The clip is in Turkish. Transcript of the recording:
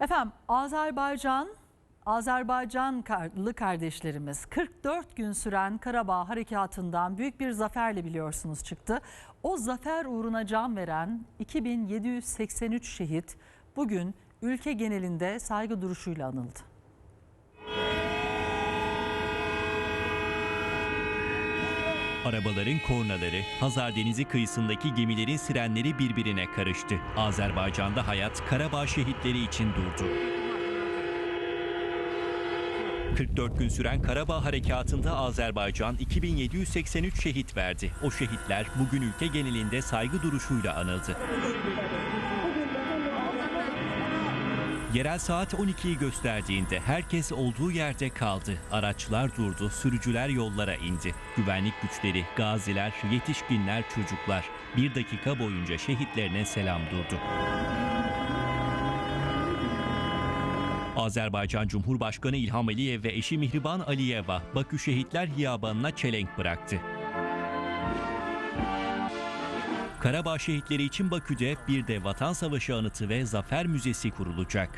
Efendim Azerbaycan, Azerbaycanlı kardeşlerimiz 44 gün süren Karabağ harekatından büyük bir zaferle biliyorsunuz çıktı. O zafer uğruna can veren 2783 şehit bugün ülke genelinde saygı duruşuyla anıldı. Arabaların kornaları, Hazar Denizi kıyısındaki gemilerin sirenleri birbirine karıştı. Azerbaycan'da hayat Karabağ şehitleri için durdu. 44 gün süren Karabağ Harekatı'nda Azerbaycan 2783 şehit verdi. O şehitler bugün ülke genelinde saygı duruşuyla anıldı. Yerel saat 12'yi gösterdiğinde herkes olduğu yerde kaldı. Araçlar durdu, sürücüler yollara indi. Güvenlik güçleri, gaziler, yetişkinler, çocuklar bir dakika boyunca şehitlerine selam durdu. Azerbaycan Cumhurbaşkanı İlham Aliyev ve eşi Mihriban Aliyeva Bakü Şehitler Hiyabanı'na çelenk bıraktı. Karabağ şehitleri için Bakü'de bir de Vatan Savaşı anıtı ve Zafer Müzesi kurulacak.